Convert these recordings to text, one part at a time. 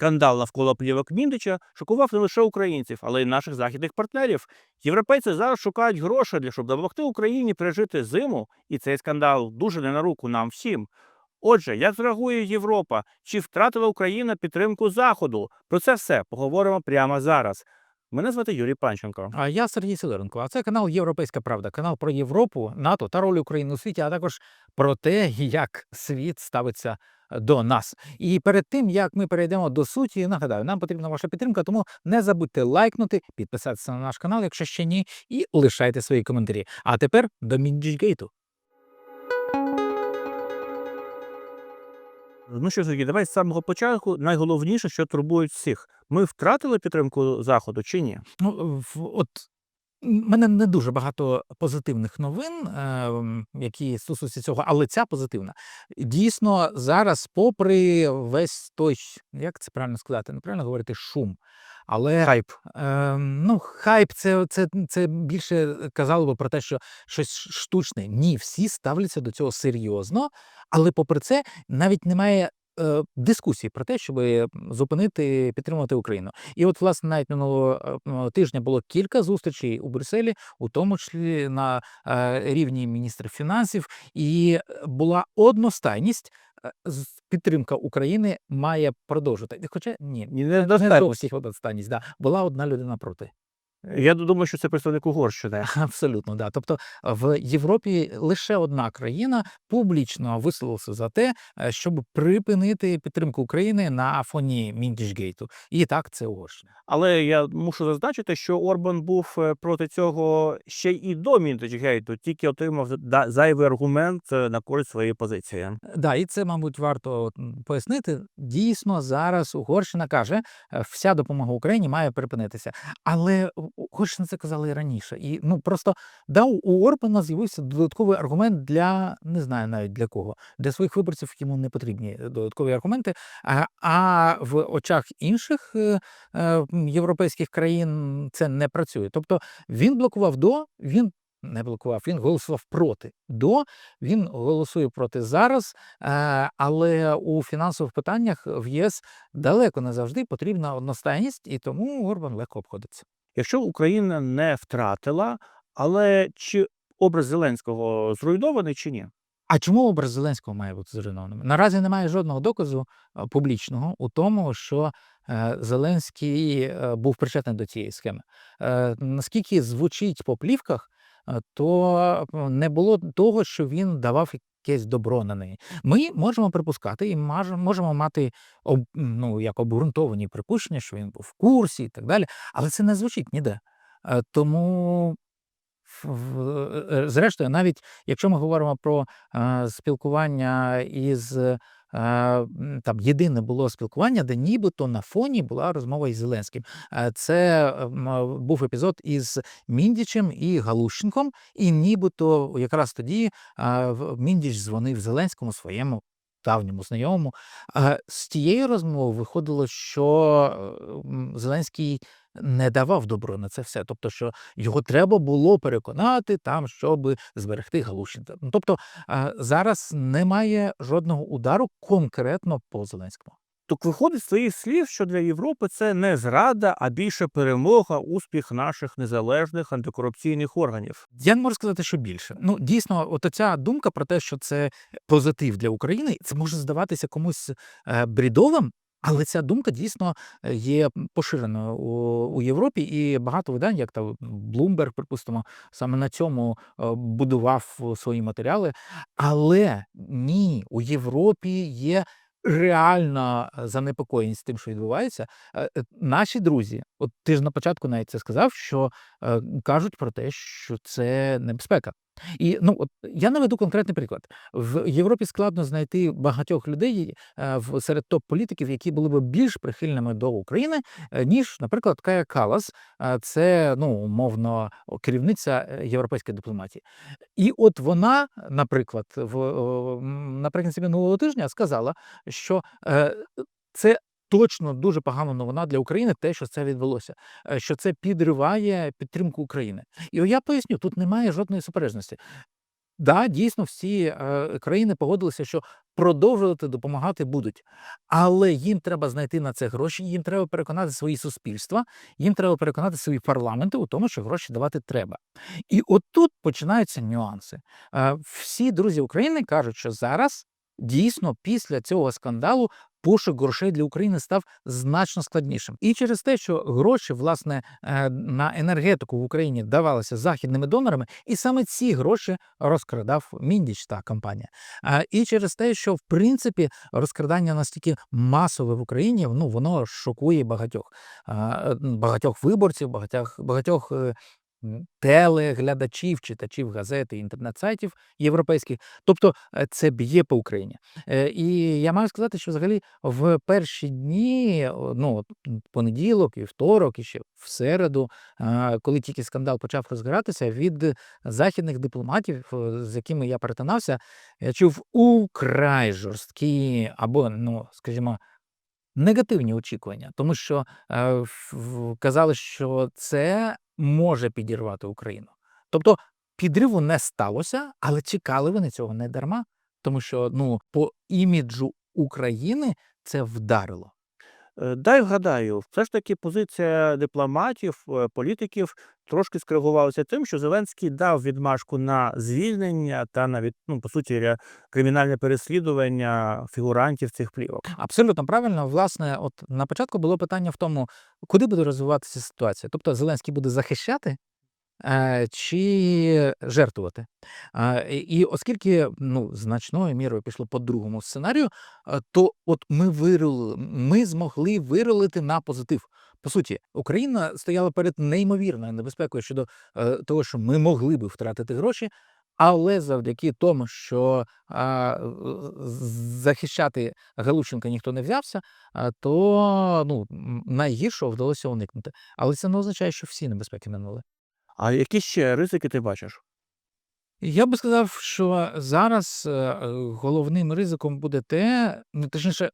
Скандал навколо плівок Міндича шокував не лише українців, але й наших західних партнерів. Європейці зараз шукають гроші для щоб допомогти Україні пережити зиму, і цей скандал дуже не на руку нам всім. Отже, як зреагує Європа? Чи втратила Україна підтримку Заходу? Про це все поговоримо прямо зараз. Мене звати Юрій Панченко. А я Сергій Сидоренко. А це канал Європейська Правда, канал про Європу, НАТО та роль України у світі, а також про те, як світ ставиться до нас. І перед тим як ми перейдемо до суті, нагадаю, нам потрібна ваша підтримка, тому не забудьте лайкнути, підписатися на наш канал, якщо ще ні, і лишайте свої коментарі. А тепер до Мінджгейту. Ну що, Сергій, давай з самого початку найголовніше, що турбує всіх. Ми втратили підтримку Заходу чи ні? Ну, от мене не дуже багато позитивних новин, е, які стосуються цього, але ця позитивна. Дійсно, зараз, попри весь той, як це правильно сказати, неправильно говорити шум. Але Хайп. е, ну, хайп це, це, це більше казало би про те, що щось штучне. Ні, всі ставляться до цього серйозно, але попри це навіть немає дискусії про те, щоб зупинити підтримувати Україну. І от, власне, навіть минулого е, тижня було кілька зустрічей у Брюсселі, у тому числі на е, рівні міністрів фінансів, і е, була одностайність. е, Підтримка України має продовжувати. Хоча ні, не недостатньо. зовсім одностайність. Да. Була одна людина проти. Я думаю, що це представник Угорщини. Абсолютно, да. Тобто в Європі лише одна країна публічно висловилася за те, е, щоб припинити підтримку України на фоні Міндічгейту. І так, це Угорщина. Але я мушу зазначити, що Орбан був е, проти цього ще й до Мінтичгейту, тільки отримав зайвий аргумент е, на користь своєї позиції. Да, і це, мабуть, варто пояснити. Дійсно, зараз Угорщина каже, вся допомога Україні має припинитися. Але У- Угорщина це казали і раніше. І ну просто да, у- Орбана з'явився додатковий аргумент для не знаю навіть для кого, для своїх виборців йому не потрібні додаткові аргументи. А, а в очах інших е, е, європейських країн це не працює. Тобто він блокував до, він. Не блокував, він голосував проти до, він голосує проти зараз, е, але у фінансових питаннях в єС далеко не завжди потрібна одностайність, і тому Орбан легко обходиться. Якщо Україна не втратила, але чи образ Зеленського зруйнований чи ні? А чому образ Зеленського має бути зруйнованим? Наразі немає жодного доказу е, публічного у тому, що е, Зеленський е, був причетний до цієї схеми. Наскільки звучить по плівках, то е, не було того, що він давав якесь добро на неї. Ми можемо припускати і можемо мати ну, як обґрунтовані припущення, що він був в курсі і так далі, але це не звучить ніде. Е, Тому е, зрештою, навіть якщо ми говоримо про е, спілкування із е, там єдине було спілкування, де нібито на фоні була розмова із Зеленським. Це е, був епізод із Міндічем і Галущенком, і нібито якраз тоді Міндіч дзвонив Зеленському своєму. Давньому знайомому. З тієї розмови виходило, що е, Зеленський не давав добро на це все. Тобто, що його треба було переконати там, щоб зберегти Галущенка. Ну, Тобто зараз немає жодного удару конкретно по Зеленському. Так виходить з твоїх слів, що для Європи це не зрада, а більше перемога, успіх наших незалежних антикорупційних органів. Я не можу сказати, що більше. Ну дійсно, от ця думка про те, що це позитив для України, це може здаватися комусь е, брідовим. Але ця думка дійсно е, є поширеною у, Європі, і багато видань, як та Bloomberg, припустимо, саме на цьому е, будував е, свої матеріали. Але ні, у Європі є реальна е, занепокоєність тим, що відбувається. Наші друзі, от ти ж на початку навіть це сказав, що кажуть про те, що це небезпека. І ну от я наведу конкретний приклад. В Європі складно знайти багатьох людей е, серед топ-політиків, які були б більш прихильними до України, е, ніж, наприклад, Кая Калас. Е, Це ну умовно керівниця європейської дипломатії. І от вона, наприклад, в наприкінці минулого тижня сказала, що це. Точно дуже погана новина для України, те, що це відбулося, е, що це підриває підтримку України. І я поясню, тут немає жодної суперечності. да, дійсно, всі е, країни погодилися, що продовжувати допомагати будуть. Але їм треба знайти на це гроші, їм треба переконати свої суспільства, їм треба переконати свої парламенти у тому, що гроші давати треба. І отут починаються нюанси. Е, Всі друзі України кажуть, що зараз дійсно після цього скандалу пошук грошей для України став значно складнішим. І через те, що гроші власне е, на енергетику в Україні давалися західними донорами, і саме ці гроші розкрадав Міндіч та компанія. І через те, що в принципі розкрадання настільки масове в Україні, ну воно шокує багатьох багатьох виборців, багатьох багатьох. Е, Телеглядачів, читачів газети, інтернет-сайтів європейських, тобто е, це б'є по Україні. Е, І я маю сказати, що взагалі в перші дні, ну понеділок, і второк, і ще в середу, коли тільки скандал почав розгоратися, від західних дипломатів, е, з якими я перетинався, я чув украй жорсткі або, ну скажімо, негативні очікування, тому що е, казали, що це може підірвати Україну. Тобто підриву не сталося, але чекали вони цього не дарма, тому що ну по іміджу України це вдарило. Е, Дай вгадаю, все ж таки позиція дипломатів, е, політиків трошки скоригувалася тим, що Зеленський дав відмашку на звільнення та навіть ну, по суті, кримінальне переслідування фігурантів цих плівок. Абсолютно правильно. Власне, от на початку було питання в тому, куди буде розвиватися ситуація. Тобто Зеленський буде захищати чи жертвувати. І, оскільки ну, значною мірою пішло по другому сценарію, то от ми вирили, ми змогли вирулити на позитив. По суті, Україна стояла перед неймовірною небезпекою щодо е, того, що ми могли би втратити гроші. Але завдяки тому, що а, захищати Галущенка ніхто не взявся, а, то ну, найгіршого вдалося уникнути. Але це не означає, що всі небезпеки минули. А які ще ризики ти бачиш? Я би сказав, що зараз е, головним ризиком буде те, ну точніше,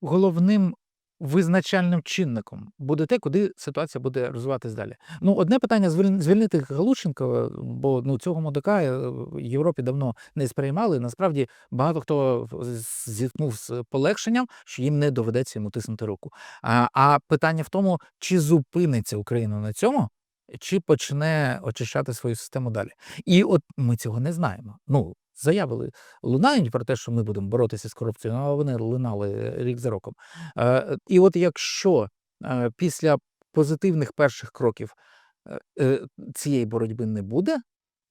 головним визначальним чинником буде те, куди ситуація буде розвиватись далі. Ну, одне питання звільнити Галущенка, е, бо ну цього мудака е, в Європі давно не сприймали. Насправді багато хто зіткнув з полегшенням, що їм не доведеться йому тиснути руку. А, а питання в тому, чи зупиниться Україна на цьому, чи почне очищати свою систему далі. І от ми цього не знаємо. Ну, заяви лунають про те, що ми будемо боротися з корупцією, але вони лунали рік за роком. Е, і от якщо е, після позитивних перших кроків е, е, цієї боротьби не буде,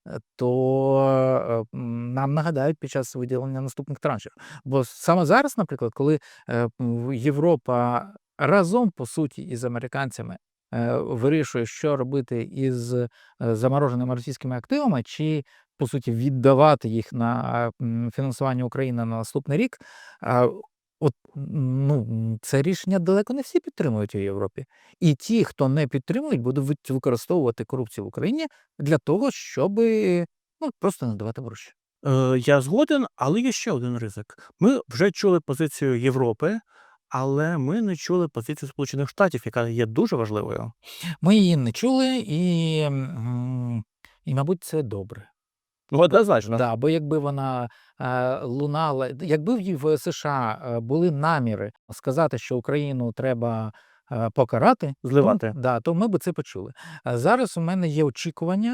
е, то е, нам нагадають під час виділення наступних траншів. Бо саме зараз, наприклад, коли е, Європа разом по суті із американцями е, вирішує, що робити із е, замороженими російськими активами, чи по суті віддавати їх на фінансування України на наступний рік. От ну це рішення далеко не всі підтримують у Європі. І ті, хто не підтримують, будуть використовувати корупцію в Україні для того, щоб ну, просто не давати гроші. Е, я згоден, але є ще один ризик. Ми вже чули позицію Європи, але ми не чули позицію Сполучених Штатів, яка є дуже важливою. Ми її не чули, і, і мабуть, це добре. Однозначно. Да, бо якби вона е, лунала, якби в США е, були наміри сказати, що Україну треба покарати, то, Зливати. да, то ми б це почули. Зараз у мене є очікування,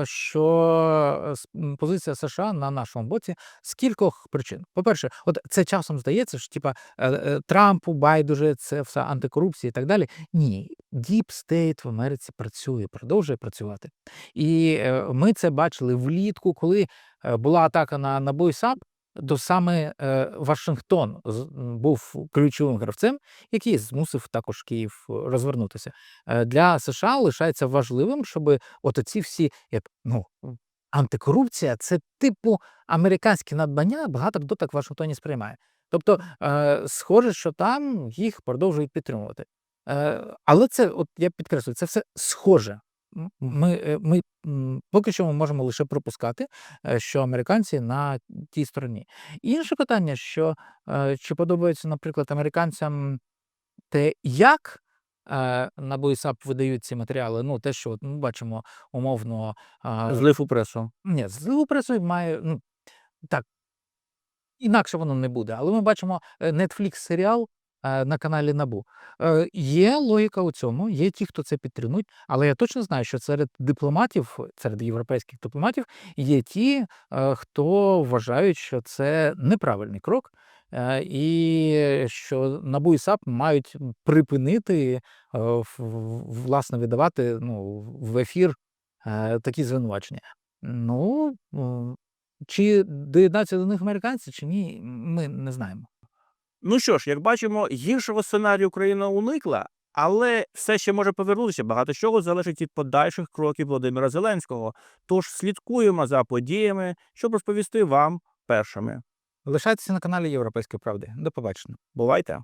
е, що е, позиція США на нашому боці з кількох причин. По-перше, от це часом здається, що типа е, е, Трампу, байдуже, це все антикорупція і так далі. Ні, Deep State в Америці працює, продовжує працювати. І е, ми це бачили влітку, коли е, була атака на НАБУ і САП, то саме е, Вашингтон був ключовим гравцем, який змусив також Київ е, розвернутися. Е, Для США лишається важливим, щоб от ці всі, як ну. Антикорупція це типу американське надбання, багато хто так в Вашингтоні сприймає. Тобто, е, схоже, що там їх продовжують підтримувати. Е, але це, от я підкреслюю, це все схоже. Ми, е, ми поки що ми можемо лише пропускати, е, що американці на тій стороні. Інше питання, що е, чи подобається, наприклад, американцям те, як е, НАБУ видають ці матеріали, ну те, що от ми бачимо умовно. Злив у пресу. ні, зливу пресою має. Ну, так. Інакше воно не буде. Але ми бачимо Netflix серіал на каналі Набу. Е, Є логіка у цьому, є ті, хто це підтримують, але я точно знаю, що серед дипломатів, серед європейських дипломатів, є ті, е, хто вважають, що це неправильний крок, е, і що НАБУ і САП мають припинити е, власне видавати ну, в ефір е, такі звинувачення. Ну, чи доєднаються до них американці, чи ні, ми не знаємо. Ну що ж, як бачимо, гіршого сценарію Україна уникла, але все ще може повернутися. Багато чого залежить від подальших кроків Володимира Зеленського. Тож слідкуємо за подіями, щоб розповісти вам першими. Лишайтеся на каналі Європейської правди. До побачення. Бувайте!